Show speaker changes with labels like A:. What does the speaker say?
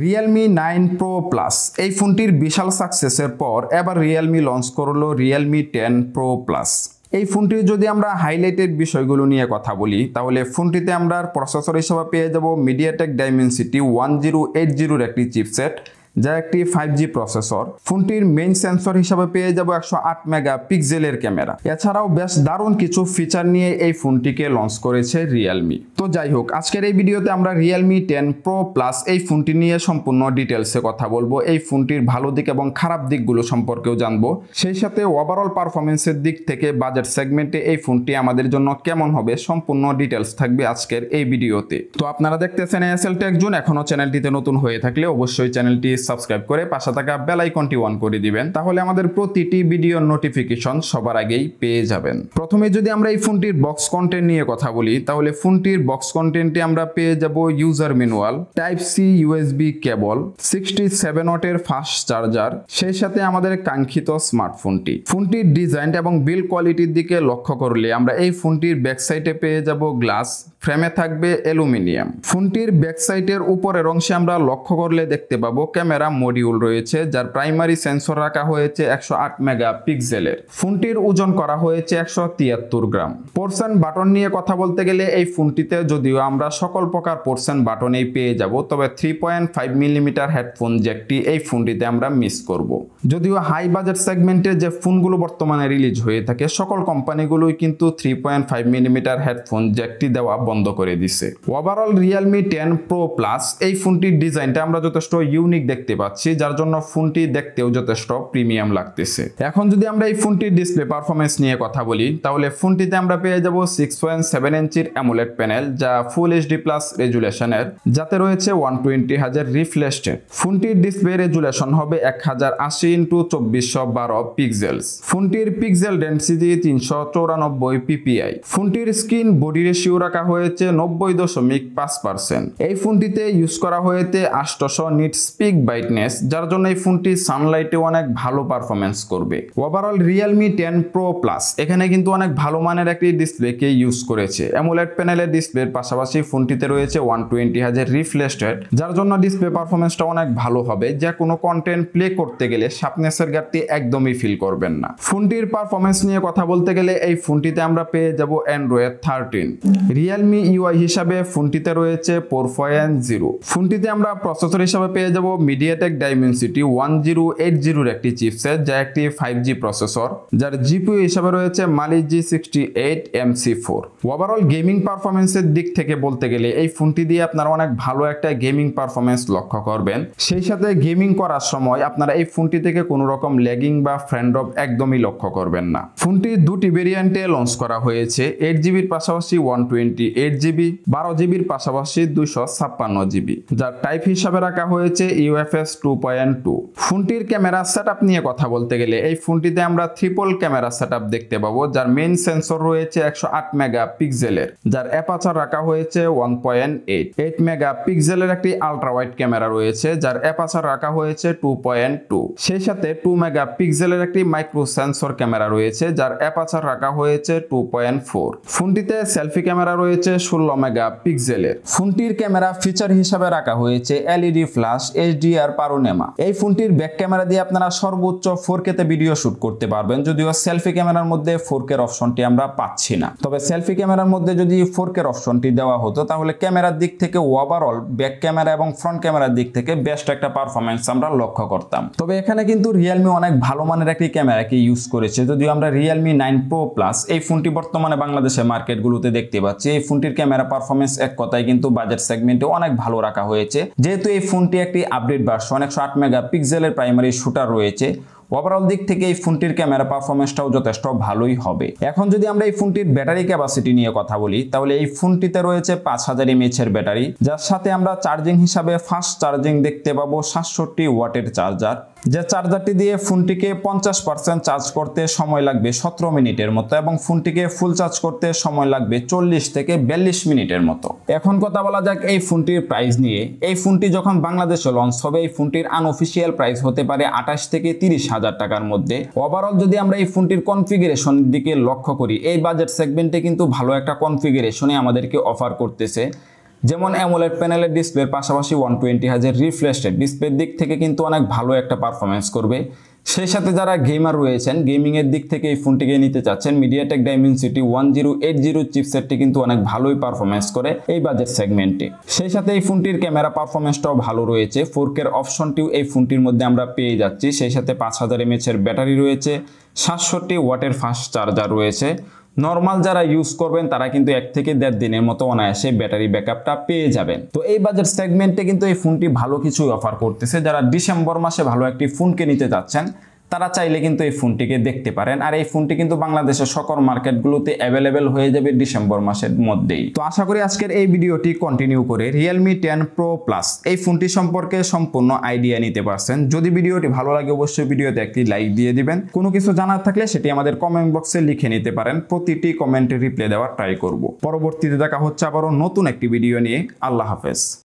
A: Realme nine pro plus এই ফোনটির বিশাল সাকসেসের পর এবার রিয়েলমি লঞ্চ করল রিয়েলমি টেন প্রো প্লাস এই ফোনটির যদি আমরা হাইলাইটেড বিষয়গুলো নিয়ে কথা বলি, তাহলে ফোনটিতে আমরা প্রসেসর হিসেবে পেয়ে যাব MediaTek Dimensity one zero eight জিরোর একটি চিপসেট যা একটি ফাইভ জি প্রসেসর ফোনটির মেইন সেন্সর হিসাবে পেয়ে যাব একশো আট মেগা পিক্সেলের ক্যামেরা এছাড়াও বেশ দারুণ কিছু ফিচার নিয়ে এই ফোনটিকে লঞ্চ করেছে রিয়েলমি তো যাই হোক, আজকের এই ভিডিওতে আমরা রিয়েলমি টেন প্রো প্লাস এই ফোনটি নিয়ে সম্পূর্ণ ডিটেলসে কথা বলব। এই ফোনটির ভালো দিক এবং খারাপ দিকগুলো সম্পর্কেও জানব। সেই সাথে ওভারঅল পারফরমেন্সের দিক থেকে বাজেট সেগমেন্টে এই ফোনটি আমাদের জন্য কেমন হবে সম্পূর্ণ ডিটেলস থাকবে আজকের এই ভিডিওতে। তো আপনারা দেখতেছেন এসএল টেক জুন এখনও চ্যানেলটিতে নতুন হয়ে থাকলে অবশ্যই চ্যানেলটি সাবস্ক্রাইব করে পাশে থাকা বেল আইকনটি অন করে দিবেন, তাহলে আমাদের প্রতিটি ভিডিওর নোটিফিকেশন সবার আগেই পেয়ে যাবেন। প্রথমে যদি আমরা এই ফোনটির বক্স কন্টেন্ট নিয়ে কথা বলি, তাহলে ফোনটির বক্স কন্টেন্টে আমরা পেয়ে যাব user manual type C USB cable sixty seven ওয়াটের ফাস্ট চার্জার সেই সাথে আমাদের কাঙ্ক্ষিত স্মার্টফোনটি ফোনটির ডিজাইন এবং বিল কোয়ালিটির দিকে লক্ষ্য করলে আমরা এই ফোনটির ব্যাক সাইডে পেয়ে যাব গ্লাস ফ্রেমে থাকবে অ্যালুমিনিয়াম ফোনটির ব্যাক সাইডের উপরের অংশে আমরা লক্ষ্য করলে দেখতে পাবো ক্যামেরা মডিউল রয়েছে, যার প্রাইমারি সেন্সর রাখা হয়েছে একশো আট মেগা পিক্সেলের ফোনটির ওজন করা হয়েছে একশো তিয়াত্তর গ্রাম। পোর্শন বাটন নিয়ে কথা বলতে গেলে এই ফোনটিতে যদিও আমরা সকল প্রকার পোর্শন বাটনেই পেয়ে যাব, তবে three point five millimetre headphone জ্যাকটি এই ফোনটিতে আমরা মিস করব। যদিও হাই বাজেট সেগমেন্টে যে ফোনগুলো বর্তমানে রিলিজ হয়ে থাকে, সকল কোম্পানিগুলোই কিন্তু three point five millimetre headphone জ্যাকটি দেওয়া বন্ধ করে দিছে। Overall Realme ten pro plus এই ফোনটির ডিজাইনটা আমরা যথেষ্ট ইউনিক দেখতে পাচ্ছি, যার জন্য ফোনটি দেখতেও যথেষ্ট প্রিমিয়াম লাগতেছে। এখন যদি আমরা এই ফোনটির ডিসপ্লে পারফরমেন্স নিয়ে কথা বলি, তাহলে ফোনটিতে আমরা পেয়ে যাব সিক্স পয়েন্ট সেভেন ইঞ্চির অ্যামুলেট প্যানেল যা ফুল এইচডি প্লাস রেজুলেশনের যাতে রয়েছে ওয়ান টোয়েন্টি হাজার রিফ্লেস্টেড ফোনটির ডিসপ্লে রেজুলেশন হবে এক হাজার আশি ইন্টু চব্বিশশো বারো পিক্সেলস ফোনটির পিক্সেল ডেন্সিটি তিনশো চৌরানব্বই পিপিআই ফোনটির স্ক্রিন বডি রেশিও রাখা হয়েছে নব্বই দশমিক পাঁচ পার্সেন্ট এই ফোনটিতে ইউজ করা হয়েছে আষ্টশো নিট স্পিক ব্রাইটনেস যার জন্য এই ফোনটি সানলাইটে অনেক ভালো পারফরমেন্স করবে। Overall Realme ten pro plus এখানে কিন্তু অনেক ভালো মানের একটি ডিসপ্লেকে ইউজ করেছে। অ্যামুলেট প্যানেলের ডিসপ্লের পাশাপাশি ফোনটিতে রয়েছে ওয়ান টোয়েন্টি হাজার রিফ্লেস্টেড যার জন্য ডিসপ্লে পারফরমেন্সটা অনেক ভালো হবে। যা কোনো কন্টেন্ট প্লে করতে গেলে শার্পনেসের ঘাটতি একদমই ফিল করবেন না। ফোনটির পারফরমেন্স নিয়ে কথা বলতে গেলে এই ফোনটিতে আমরা পেয়ে যাব অ্যান্ড্রয়েড থার্টিন রিয়েলমি ইউআই হিসাবে ফোনটিতে রয়েছে ফোর পয়েন্ট জিরো ফোনটিতে আমরা প্রসেসর হিসাবে পেয়ে যাব MediaTek Dimensity one zero eight জিরোর একটি চিপসেট যা একটি ফাইভ জি প্রসেসর যার জিপিউ হিসাবে রয়েছে Mali G sixty eight M C four overall gaming পারফরমেন্সের দিক থেকে বলতে গেলে, এই ফোনটি দিয়ে আপনারা অনেক ভালো একটা গেমিং পারফরমেন্স লক্ষ্য করবেন। সেই সাথে গেমিং করার সময় আপনারা এই ফোনটি থেকে কোনো রকম ল্যাগিং বা অফ একদমই লক্ষ্য করবেন না। ফোনটি দুটি ভেরিয়েন্টে লঞ্চ করা হয়েছে এইট জিবির পাশাপাশি ওয়ান টোয়েন্টি এইট জিবি বারো জিবির পাশাপাশি দুইশো ছাপ্পান্ন জিবি যার টাইপ হিসাবে রাখা হয়েছে ইউএফএস টু পয়েন্ট টু ফোনটির ক্যামেরা সেট নিয়ে কথা বলতে গেলে, এই ফোনটিতে আমরা ট্রিপল ক্যামেরা সেট দেখতে পাবো, যার মেইন সেন্সর রয়েছে একশো আট মেগা পিক্সেলের যার অ্যাপাচার রাখা হয়েছে one point eight eight mega পিক্সেলের একটি আলট্রা ওয়াইড ক্যামেরা রয়েছে, যার অ্যাপাচার রাখা হয়েছে টু পয়েন্ট টু সেই সাথে টু মেগা পিক্সেলের একটি মাইক্রো সেন্সর ক্যামেরা রয়েছে, যার অ্যাপাচার রাখা হয়েছে টু পয়েন্ট ফোর ফোনটিতে সেলফি ক্যামেরা রয়েছে ষোলো মেগা পিক্সেলের ফোনটির ক্যামেরা ফিচার হিসাবে রাখা হয়েছে এলইডি ফ্ল্যাশ এইচডিআর পারোনেমা। এই ফোনটির ব্যাক ক্যামেরা দিয়ে আপনারা সর্বোচ্চ ফোর কেতে ভিডিও শুট করতে পারবেন, যদিও সেলফি ক্যামেরার মধ্যে ফোর কের অপশনটি আমরা পাচ্ছি না। তবে সেলফি ক্যামেরার মধ্যে যদি ফোর কের অপশনটি দেওয়া হতো, তাহলে ক্যামেরার দিক থেকে ওভারঅল ব্যাক ক্যামেরা এবং ফ্রন্ট ক্যামেরার দিক থেকে বেস্ট একটা পারফরমেন্স আমরা লক্ষ্য করতাম। তবে এখানে কিন্তু রিয়েলমি অনেক ভালো মানের একটি ক্যামেরাকে ইউজ করেছে, যদিও আমরা রিয়েলমি নাইন প্রো প্লাস এই ফোনটি বর্তমানে বাংলাদেশের মার্কেটগুলোতে দেখতে পাচ্ছি। এই ফোনটির ক্যামেরা পারফরমেন্স এক কথায় কিন্তু বাজেট সেগমেন্টে অনেক ভালো রাখা হয়েছে। যেহেতু এই ফোনটি একটি আপডেট ভার্সন একশো আট মেগা পিক্সেলের প্রাইমারি শুটার রয়েছে। ওভারঅল দিক থেকে এই ফোনটির ক্যামেরা পারফরমেন্সটাও যথেষ্ট ভালোই হবে। এখন যদি আমরা এই ফোনটির ব্যাটারি ক্যাপাসিটি নিয়ে কথা বলি, তাহলে এই ফোনটিতে রয়েছে পাঁচ হাজার এমএচের ব্যাটারি, যার সাথে আমরা চার্জিং হিসাবে ফাস্ট চার্জিং দেখতে পাবো সাতষট্টি ওয়াটের চার্জার যে চার্জারটি দিয়ে ফোনটিকে পঞ্চাশ পার্সেন্ট চার্জ করতে সময় লাগবে সতেরো মিনিটের মতো এবং ফোনটিকে ফুল চার্জ করতে সময় লাগবে চল্লিশ থেকে বিয়াল্লিশ মিনিটের মতো। এখন কথা বলা যাক এই ফোনটির প্রাইস নিয়ে। এই ফোনটি যখন বাংলাদেশে লঞ্চ হবে, এই ফোনটির আনঅফিসিয়াল প্রাইস হতে পারে আঠাশ থেকে তিরিশ হাজার টাকার মধ্যে। ওভারঅল যদি আমরা এই ফোনটির কনফিগারেশনের দিকে লক্ষ্য করি, এই বাজেট সেগমেন্টে কিন্তু ভালো একটা কনফিগারেশনে আমাদেরকে অফার করতেছে। যেমন অ্যামোলেড প্যানেলের ডিসপ্লের পাশাপাশি ওয়ান টোয়েন্টি হাজার রিফ্রেশ রেট ডিসপ্লের দিক থেকে কিন্তু অনেক ভালো একটা পারফরমেন্স করবে। সেই সাথে যারা গেমার রয়েছেন গেমিংয়ের দিক থেকে এই ফোনটিকে নিতে চাচ্ছেন MediaTek Dimensity one zero eight zero চিপসেটটি কিন্তু অনেক ভালোই পারফরমেন্স করে এই বাজেট সেগমেন্টে সেই সাথে এই ফোনটির ক্যামেরা পারফরমেন্সটাও ভালো রয়েছে। ফোর কের অপশনটিও এই ফোনটির মধ্যে আমরা পেয়ে যাচ্ছি। সেই সাথে পাঁচ হাজার এমএচের ব্যাটারি রয়েছে। সাতষট্টি ওয়াটের ফাস্ট চার্জার রয়েছে। নর্মাল যারা ইউজ করবেন, তারা কিন্তু এক থেকে দেড় দিনের মতো অনায়াসে ব্যাটারি ব্যাকআপটা পেয়ে যাবেন। তো এই বাজার সেগমেন্টে কিন্তু এই ফোনটি ভালো কিছু অফার করতেছে। যারা ডিসেম্বর মাসে ভালো একটি ফোনকে নিতে যাচ্ছেন তারা চাইলে কিন্তু এই ফোনটিকে দেখতে পারেন। আর এই ফোনটি কিন্তু বাংলাদেশের সকল মার্কেটগুলোতে অ্যাভেলেবেল হয়ে যাবে ডিসেম্বর মাসের মধ্যেই। তো আশা করি আজকের এই ভিডিওটি কন্টিনিউ করে রিয়েলমি টেন প্রো প্লাস এই ফোনটি সম্পর্কে সম্পূর্ণ আইডিয়া নিতে পারছেন। যদি ভিডিওটি ভালো লাগে, অবশ্যই ভিডিওতে একটি লাইক দিয়ে দিবেন। কোনো কিছু জানার থাকলে সেটি আমাদের কমেন্ট বক্সে লিখে নিতে পারেন। প্রতিটি কমেন্টে রিপ্লাই দেওয়ার ট্রাই করব। পরবর্তীতে দেখা হচ্ছে আবারও নতুন একটি ভিডিও নিয়ে। আল্লাহ হাফেজ।